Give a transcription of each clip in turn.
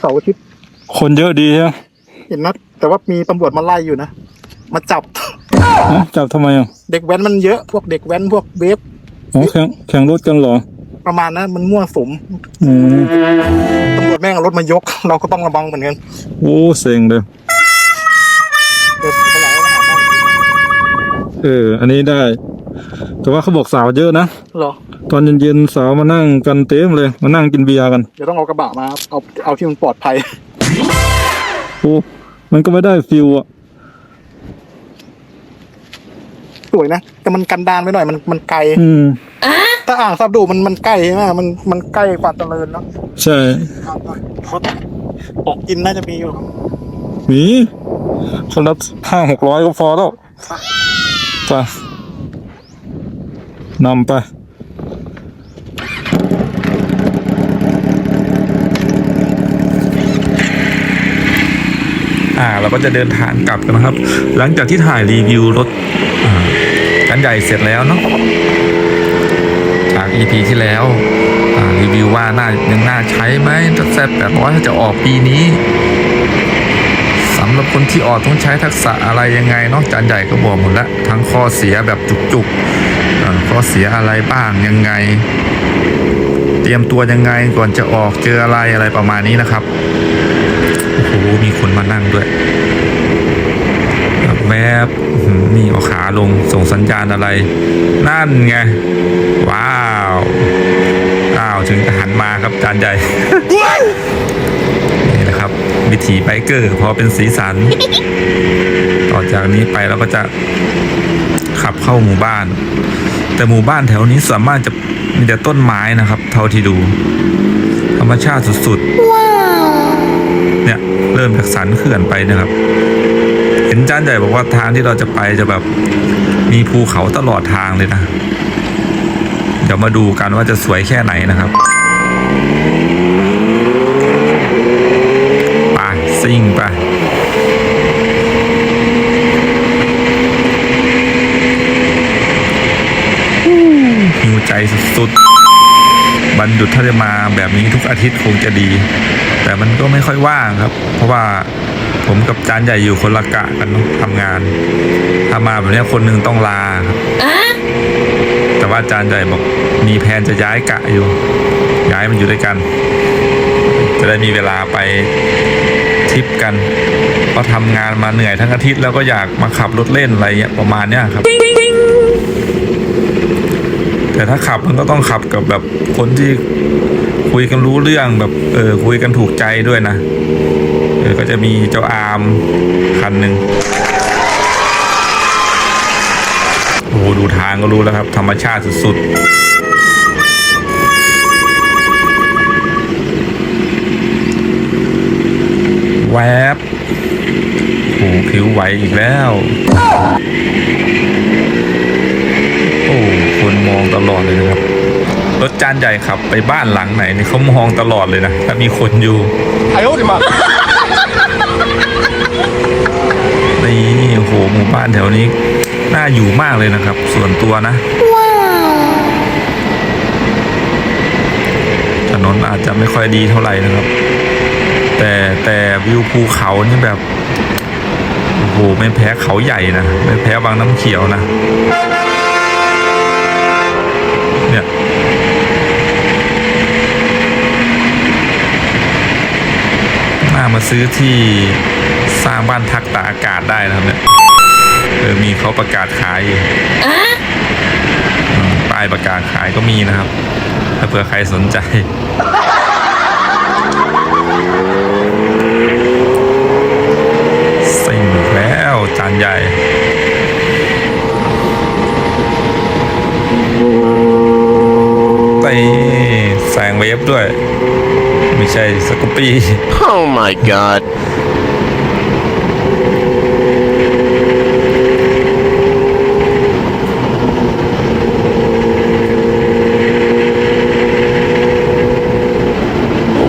เสาร์อาทิตย์คนเยอะดีใช่ไหมเห็นนะแต่ว่ามีตำรวจมาไล่อยู่นะมาจับฮะจับทำไมอะเด็กแว้นมันเยอะพวกเด็กแว้นพวกเวฟอ๋อแข่งแข่งรถกันเหรอประมาณนั้นมันมั่วสุมอืมตำรวจแม่งเอารถมายก เราก็ต้องระวังเหมือนกันโอ้เซ็งเลยเดี๋ยวขยายมาหาบ้างเออ อันนี้ได้ แต่ว่าเขาบอกสาวเยอะนะเหรอ ตอนเย็นๆสาวมานั่งกันเต็มเลย มานั่งกินเบียร์กัน เดี๋ยวต้องเอากระบะมาครับเอาเอาที่มันปลอดภัย โอ้มันก็ไม่ได้ฟิลอะสวยนะ แต่มันกันดานไปหน่อยมันมันไกลอืมถ้าอ่างซับดูมันมันใกล้ใช่ไหมมันมันใกล้ความเจริญเนาะใช่รถออกกินน่าจะมีอยู่หมีคนละห้าหกร้อยก็พอแล้วไปนำไป อ่าเราก็จะเดินทางกลับกันนะครับ หลังจากที่ถ่ายรีวิวรถอ่าคันใหญ่เสร็จแล้วเนาะจาก EP ที่แล้วรีวิวว่าน่ายังน่าใช้ไหมถ้าแซบแปดร้อยจะออกปีนี้สำหรับคนที่ออกต้องใช้ทักษะอะไรยังไงนอกจานใหญ่ก็บอกหมดแล้วทั้งข้อเสียแบบจุกๆข้อเสียอะไรบ้างยังไง เตรียมตัวยังไงก่อนจะออกเจออะไรอะไรประมาณนี้นะครับ โอ้โหมีคนมานั่งด้วยแบบแวบนี่เอาขาลงส่งสัญญาณอะไร นั่นไง ว้าวอ้าวถึงจะหันมาครับจานใหญ่นี่นะครับ วิถีไบเกอร์พอเป็นสีสัน ต่อจากนี้ไปเราก็จะขับเข้าหมู่บ้าน แต่หมู่บ้านแถวนี้สามารถจะมีแต่ต้นไม้นะครับ เท่าที่ดู ธรรมชาติสุดๆ เริ่มจากสันเขื่อนไปนะครับ เห็นจานใหญ่บอกว่าทางที่เราจะไปจะแบบมีภูเขาตลอดทางเลยนะ เดี๋ยวมาดูกันว่าจะสวยแค่ไหนนะครับ ไปซิ่ง ๆบันดุดถ้าจะมาแบบนี้ทุกอาทิตย์คงจะดี แต่มันก็ไม่ค่อยว่างครับ เพราะว่าผมกับจานใหญ่อยู่คนละกะกันเนอะทำงาน ถ้ามาแบบเนี้ยคนหนึงต้องลาครับแต่ว่าจานใหญ่บอกมีแผนจะย้ายกะอยู่ ย้ายมันอยู่ด้วยกัน จะได้มีเวลาไปทริปกันเพราะทำงานมาเหนื่อยทั้งอาทิตย์แล้วก็อยากมาขับรถเล่นอะไรเงี้ยประมาณเนี้ยครับ แต่ถ้าขับมันก็ต้องขับกับแบบคนที่คุยกันรู้เรื่องแบบเออคุยกันถูกใจด้วยนะเออก็จะมีเจ้าอาร์มคันหนึ่งโอ้ดูทางก็รู้แล้วครับ ธรรมชาติสุดๆ แวบโอ้โหผิวไหวอีกแล้ว โอ้ คนมองตลอดเลยนะครับ รถจานใหญ่ขับไปบ้านหลังไหนนี่เขามองตลอดเลยนะ ถ้ามีคนอยู่ไอ้โอ้ดิมานี่โอ้หหมู่บ้านแถวนี้ น่าอยู่มากเลยนะครับ ส่วนตัวนะถนนอาจจะไม่ค่อยดีเท่าไหร่นะครับ แต่แต่วิวภูเขานี่แบบโอ้โหไม่แพ้เขาใหญ่นะ ไม่แพ้วังน้ำเขียวนะ มาซื้อที่สร้างบ้านพักตากอากาศได้นะครับเนี่ยเออมีเขาประกาศขายอยู่อืมป้ายประกาศขายก็มีนะครับ ถ้าเผื่อใครสนใจสิ่งแล้วจานใหญ่ไปแซงเวฟด้วย ไม่ใช่สกูปปี้ Oh my god!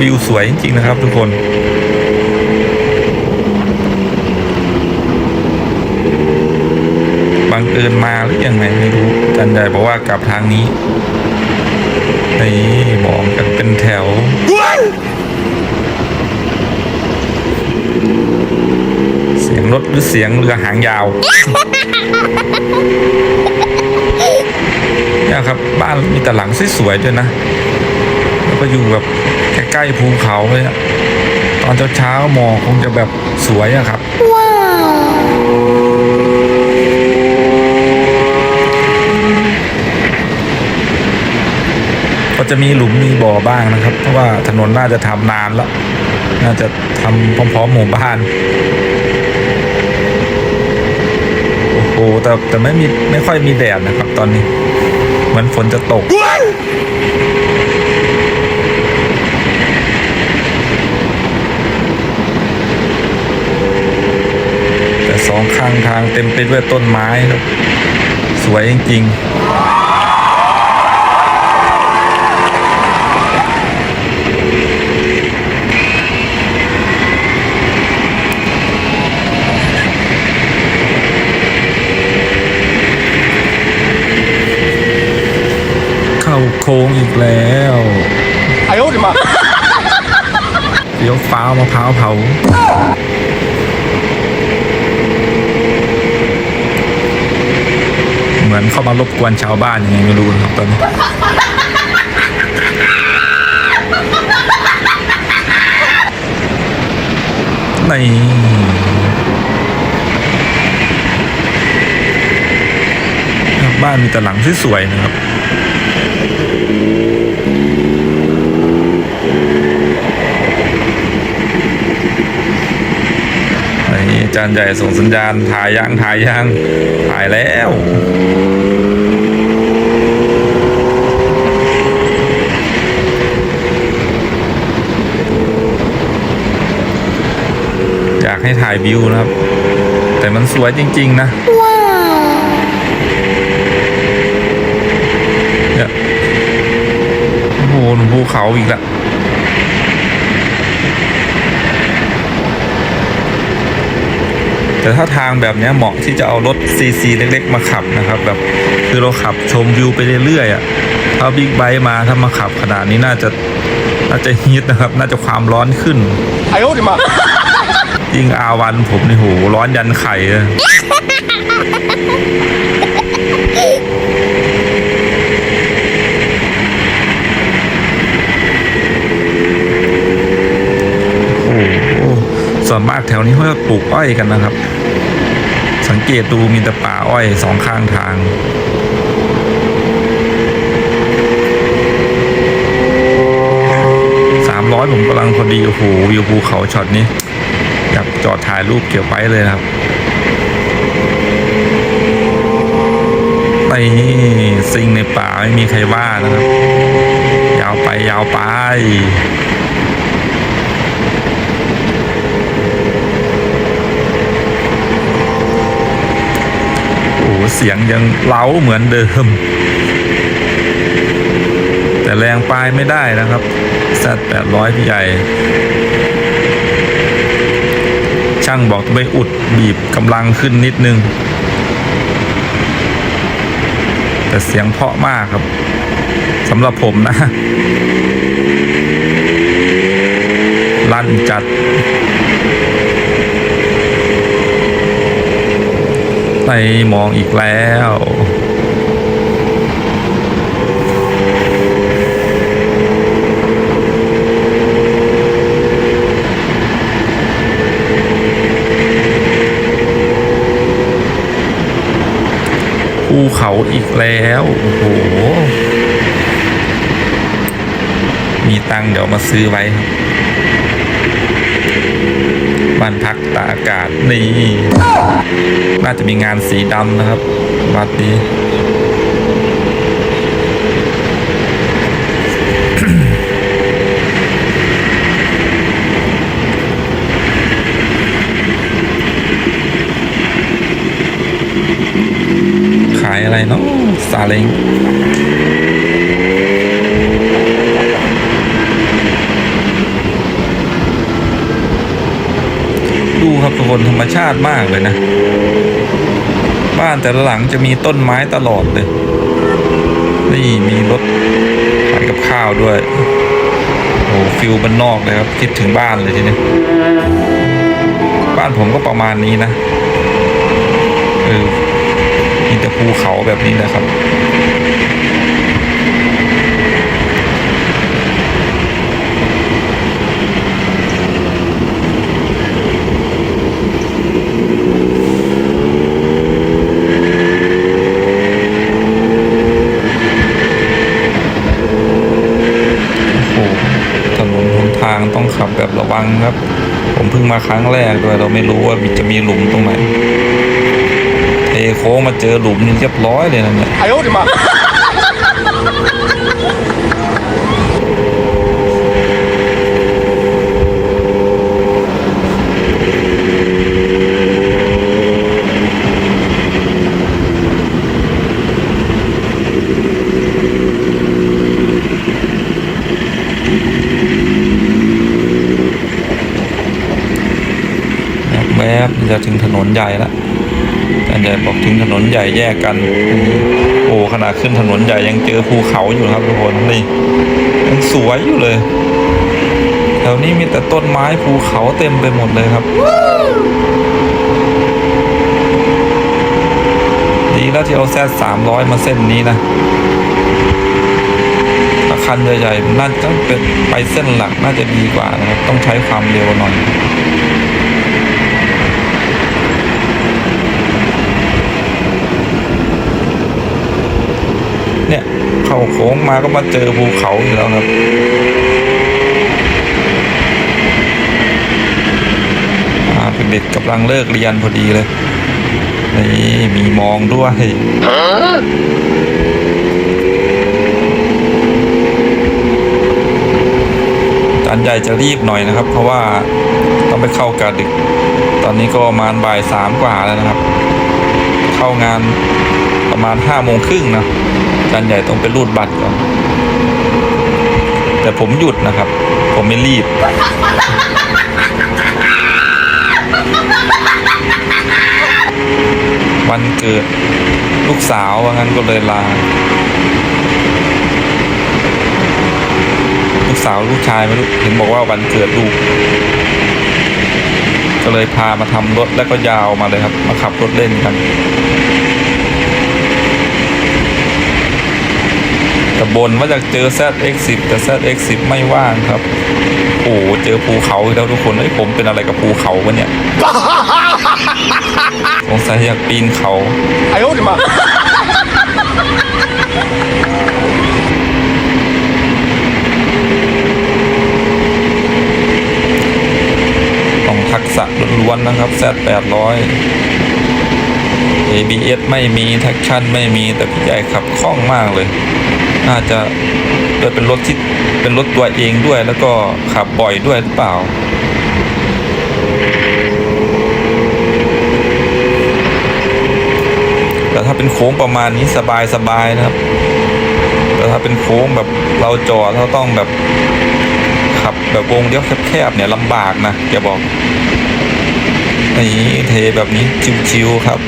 วิวสวยจริงๆนะครับทุกคนบังเอิญมาหรือยังไงไม่รู้จันใหญ่บอกว่ากลับทางนี้ นี่มองกันเป็นแถว เสียงรถหรือเสียงเรือหางยาวนี่ครับ บ้านมีแต่หลังสวยๆด้วยนะ แล้วก็อยู่แบบใกล้ๆภูเขาเลยอะตอนเช้าๆมองคงจะแบบสวยอะครับ จะมีหลุมมีบ่อบ้างนะครับ เพราะว่าถนนน่าจะทำนานแล้ว น่าจะทำพร้อมๆหมู่บ้านโอ้โหแต่แต่ไม่มีไม่ค่อยมีแดดนะครับตอนนี้ เหมือนฝนจะตกแต่สองข้างทางเต็มไปด้วยต้นไม้ครับสวยจริงๆ ค้งอีกแล้วไอ้โอ๊ตมาเดี๋ยวฟ้ามะพร้าวเผาเหมือนเข้ามารบกวนชาวบ้านยังไงไม่รู้นะครับตอนนี้ในบ้านมีแต่หลังสวยๆนะครับ นี่จานใหญ่ส่งสัญญาณถ่ายยังถ่ายยังถ่ายแล้วอยากให้ถ่ายวิวนะครับ แต่มันสวยจริง ๆ นะเนี่ยโอ้โหนภูเขาอีกละแต่ถ้าทางแบบนี้เหมาะที่จะเอารถซีซีเล็กๆ มาขับนะครับ แบบคือเราขับชมวิวไปเรื่อยๆอถ้าบิ๊กไบค์มาถ้ามาขับขนาดนี้น่าจะน่าจะฮิตนะครับ น่าจะความร้อนขึ้นไอ้โอ้ดิมายิ่งอาวันผมนี่โหร้อนยันไข่ วนมากแถวนี้เขาจะปลูกอ้อยกันนะครับ สังเกตดูมีแต่ป่าอ้อยสองข้างทางสามร้อยผมกำลังพอดีโอ้โหวิวภูเขาช็อตนี้อยากจอดถ่ายรูปเก็บไว้เลยครับไปซิงในป่าไม่มีใครว่านะครับ ยาวไปยาวไป โอ้โห เสียงยังเล้าเหมือนเดิม แต่แรงปลายไม่ได้นะครับแซดแปดร้อยพี่ใหญ่ ช่างบอกไปอุดบีบกำลังขึ้นนิดนึง แต่เสียงเพาะมากครับสำหรับผมนะ ลั่นจัด ไปมองอีกแล้วภูเขาอีกแล้ว โอ้โห มีตังเดี๋ยวมาซื้อไว้ครับ บ้านพักตาอากาศนี่น่าจะมีงานสีดำนะครับวัดนี้ขายอะไรเนาะซาเล้ง รมชาติมากเลยนะ บ้านแต่ละหลังจะมีต้นไม้ตลอดเลย นี่มีรถขายกับข้าวด้วยโอ้ฟิลบ้านนอกเลยครับ คิดถึงบ้านเลยทีนี้บ้านผมก็ประมาณนี้นะเออมีแต่ภูเขาแบบนี้นะครับ โอ้โหถนนหนทางต้องขับแบบระวังครับ ผมเพิ่งมาครั้งแรกด้วยเราไม่รู้ว่ามีจะมีหลุมตรงไหนเทโค้งมาเจอหลุมนี่เรียบร้อยเลยนะเนี่ย บจะถึงถนนใหญ่แล้วอาจารย์ใหญ่บอกถึงถนนใหญ่แยกกัน โอ้ขนาดขึ้นถนนใหญ่ยังเจอภูเขาอยู่ครับทุกคนนี่ยังสวยอยู่เลยแถวนี้มีแต่ต้นไม้ภูเขาเต็มไปหมดเลยครับดีแล้วที่เอาแซดสามร้อยมาเส้นนี้นะถ้าคันใหญ่ๆน่าจะเป็นไปเส้นหลักน่าจะดีกว่านะครับต้องใช้ความเร็วหน่อย เข้าโค้งมาก็มาเจอภูเขาอยู่แล้วครับเด็กๆกำลังเลิกเรียนพอดีเลย นี่มีมองด้วยจานใหญ่จะรีบหน่อยนะครับ เพราะว่าต้องไปเข้ากะดึก ตอนนี้ก็ประมาณบ่ายสามกว่าแล้วนะครับ เข้างาน ประมาณห้าโมงครึ่งนะจานใหญ่ต้องไปรูดบัตรก่อน แต่ผมหยุดนะครับ ผมไม่รีบ วันเกิดลูกสาวว่างั้นก็เลยลา ลูกสาวลูกชายไม่รู้เห็นบอกว่าวันเกิดลูก ก็เลยพามาทำรถแล้วก็ยาวมาเลยครับ มาขับรถเล่นกัน ตะบนว่าจะเจอ ZX10 แต่ ZX10 ไม่ว่างครับ โอ้เจอภูเขาแล้วทุกคนไอ้ผมเป็นอะไรกับภูเขาวะเนี่ยสงสัยอยากปีนเขาไอ้โอ้ยมาต้องทักษะล้วนๆนะครับ Z800 ABS ไม่มี traction ไม่มีแต่พี่ใหญ่ขับคล่องมากเลย น่าจะเกิดเป็นรถที่เป็นรถตัวเองด้วย แล้วก็ขับบ่อยด้วยหรือเปล่า แต่ถ้าเป็นโค้งประมาณนี้สบายๆนะครับ แต่ถ้าเป็นโค้งแบบเราจอดเราต้องแบบขับแบบวงเลี้ยวแคบๆเนี่ยลำบากนะแกบอกนี่เทแบบนี้ชิวๆครับ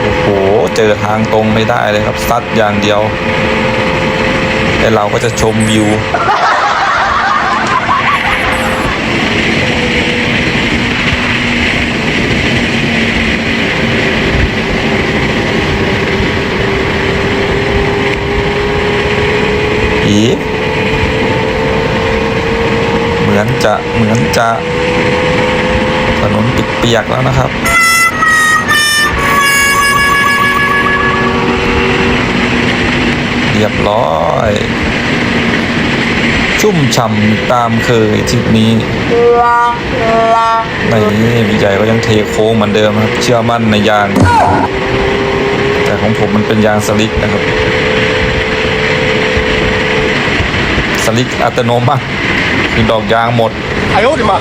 โอ้โห เจอทางตรง ไม่ได้เลยครับซัดอย่างเดียวแต่เราก็จะชมวิวอีเหมือนจะเหมือนจะถนนเปียกแล้วนะครับ เรียบร้อย ชุ่มฉ่ำตามเคยทริปนี้ในนี้ใหญ่ก็ยังเทโค้งเหมือนเดิมครับ เชื่อมั่นในยาง แต่ของผมมันเป็นยางสลิกนะครับสลิกอัตโนมัติคือดอกยางหมดไอโอดิมา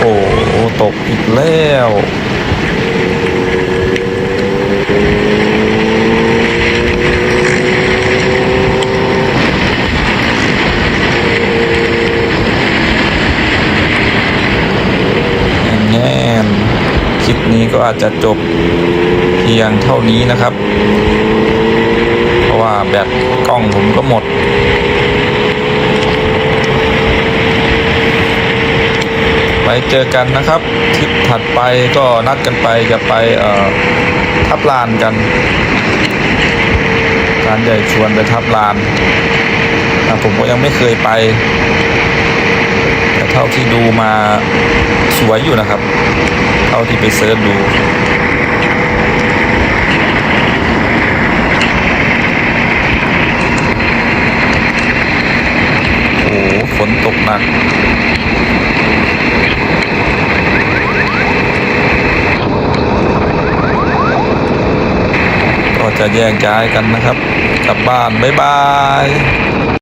โอ้โห ตกอีกแล้ว นี้ก็อาจจะจบเพียงเท่านี้นะครับ เพราะว่าแบตกล้องผมก็หมด ไว้เจอกันนะครับทริปถัดไปก็นัดกันไปจะไปทับลานกันร้านใหญ่ชวนไปทับลานอะผมก็ยังไม่เคยไป แต่เท่าที่ดูมาสวยอยู่นะครับ ท่าที่ไปเซิร์ชดูโอ้ฝนตกหนักก็จะแยกย้ายกันนะครับ กลับบ้าน บ๊ายบาย